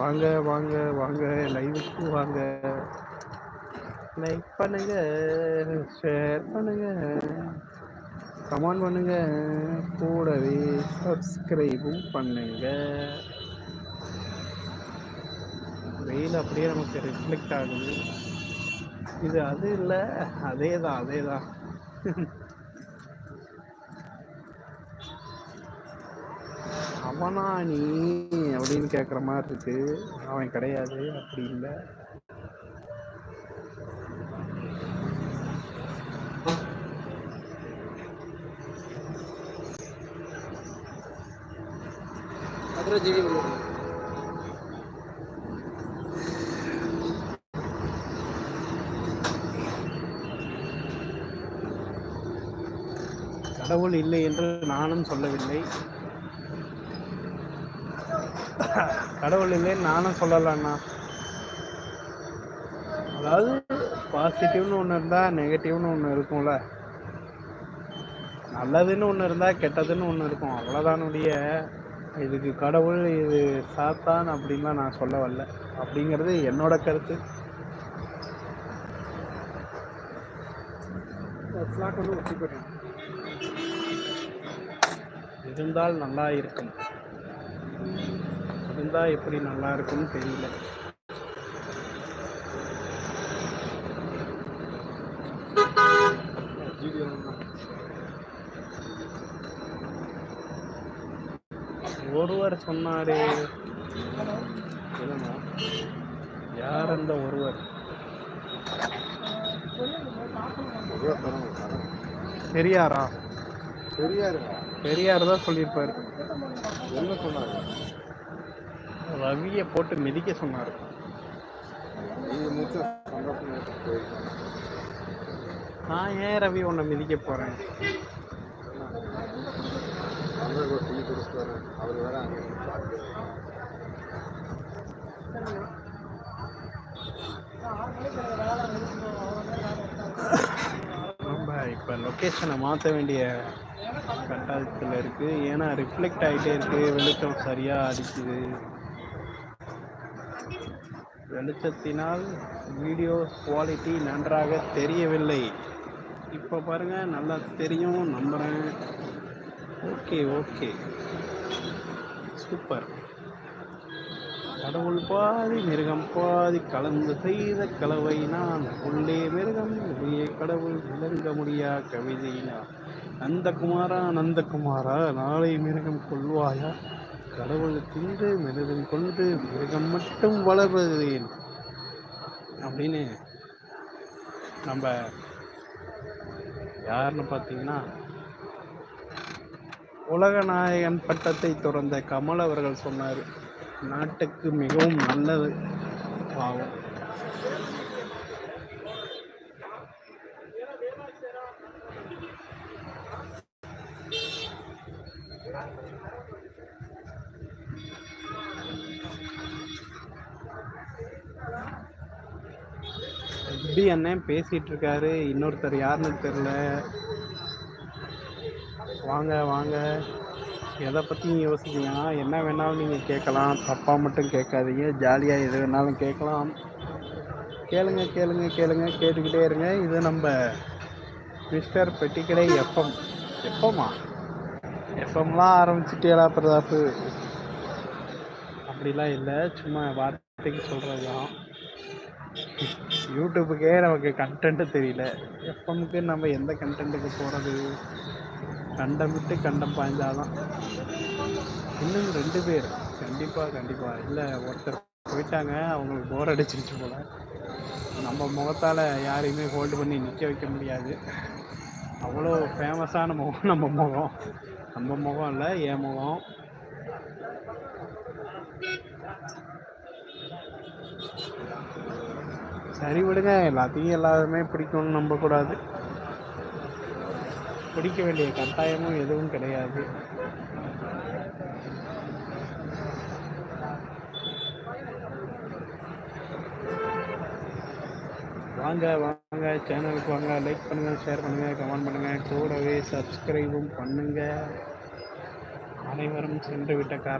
வாங்க வாங்க வாங்க லைவுக்கு வாங்க. லைக் பண்ணுங்க ஷேர் பண்ணுங்க. கமெண்ட் பண்ணுங்க. கூடவே சப்ஸ்கிரைபும் பண்ணுங்க. வெயில் அப்படியே நமக்கு ரிஃப்ளெக்ட் ஆகுது. இது அது இல்லை அதே தான் அதே தான் அவனா நீ அப்படின்னு கேட்குற மாதிரி இருக்கு. அவன் கிடையாது அப்படி இல்லை. கடவுள் இல்லை என்று நானும் சொல்லவில்லை. கடவுள் இல்லைன்னு நானும் சொல்லலண்ணா அதாவது பாசிட்டிவ்னு ஒன்று இருந்தால் நெகட்டிவ்னு ஒன்று இருக்கும்ல. நல்லதுன்னு ஒன்று இருந்தால் கெட்டதுன்னு ஒன்று இருக்கும். அவ்வளோதானுடைய இதுக்கு கடவுள் இது சாத்தான் அப்படின்லாம் நான் சொல்ல வரல. அப்படிங்கிறது என்னோட கருத்து. இருந்தால் நல்லா இருக்கும். இருந்தா எப்படி நல்லா இருக்கும்னு தெரியல. ஒருவர் சொன்னாரே. சொல்லுங்க யார் அந்த ஒருவர்? பெரியாரா? பெரியாருங்க பெரியார் தான் சொல்லியிருப்பாரு. என்ன சொன்னாங்க ரவியை போட்டு மிதிக்க சொன்னார். நான் ஏன் ரவி உன்னை மிதிக்க பார்த்து நம்ம இப்போ லொக்கேஷனை மாற்ற வேண்டிய கட்டாயத்தில் இருக்குது ஏன்னா ரிஃப்ளெக்ட் ஆகிட்டே இருக்கு. வெளிச்சம் சரியாக அடிக்குது. வெளிச்சத்தினால் வீடியோ குவாலிட்டி நன்றாக தெரியவில்லை. இப்போ பாருங்கள் நல்லா தெரியும் நம்புகிறேன் ஓகே ஓகே. சூப்பர். கடவுள் பாதி மிருகம் பாதி கலந்து செய்த கலவை நான். உள்ளே மிருகம் வெளியே கடவுள் விளங்க முடியா கவிதையினா நந்தகுமாரா நந்தகுமாரா நாளை மிருகம் கொள்வாயா? கடவுள் தின்று மிருகம் கொண்டு மிருகம் மட்டும் வளர்வதேன் அப்படின்னு நம்ம யாருன்னு பார்த்தீங்கன்னா உலகநாயகன் பட்டத்தை துறந்த கமல் அவர்கள் சொன்னார். நாட்டுக்கு மிகவும் நல்லது. பாவம். இப்படி அண்ணன் பேசிகிட்டு இருக்காரு இன்னொருத்தர் யாருன்னு தெரியல. வாங்க வாங்க. எதை பற்றியும் யோசிக்கலாம் என்ன வேணாலும் நீங்கள் கேட்கலாம். தப்பாக மட்டும் கேட்காதீங்க. ஜாலியாக எது வேணாலும் கேட்கலாம். கேளுங்க கேளுங்க கேளுங்க. கேட்டுக்கிட்டே இருங்க. இது நம்ம மிஸ்டர் பெட்டிக்கடை எஃப்எம் எஃப்எம்மா எஃப்எம்லாம் ஆரம்பிச்சிட்டேடா பிரதாப்பு. அப்படிலாம் இல்லை. சும்மா வார்த்தைக்கு சொல்கிறது தான் யூடியூப்புக்கே நமக்கு கண்டென்ட்டு தெரியல. எஃப்எம்க்கு நம்ம எந்த கண்டென்ட்டுக்கு போகிறது கண்டம் விட்டு கண்டம் பாய்ந்தாதான். இன்னும் ரெண்டு பேர். கண்டிப்பாக கண்டிப்பாக இல்லை ஒருத்தர் போயிட்டாங்க அவங்களுக்கு போர் அடிச்சிருச்சு போல. நம்ம முகத்தால் யாரையுமே ஹோல்டு பண்ணி நிற்க வைக்க முடியாது. அவ்வளோ ஃபேமஸான முகம் நம்ம முகம். நம்ம முகம் இல்லை என் முகம். சரி விடுங்க எல்லாத்தையும் எல்லாருமே பிடிக்கும்னு நம்பக்கூடாது. பிடிக்க வேண்டிய கட்டாயமும் எதுவும் கிடையாது. வாங்க வாங்க சேனலுக்கு வாங்க. லைக் பண்ணுங்க ஷேர் பண்ணுங்க கமெண்ட் பண்ணுங்க. கூடவே சப்ஸ்கிரைபும் பண்ணுங்க. அனைவரும் சென்று விட்ட காரணம்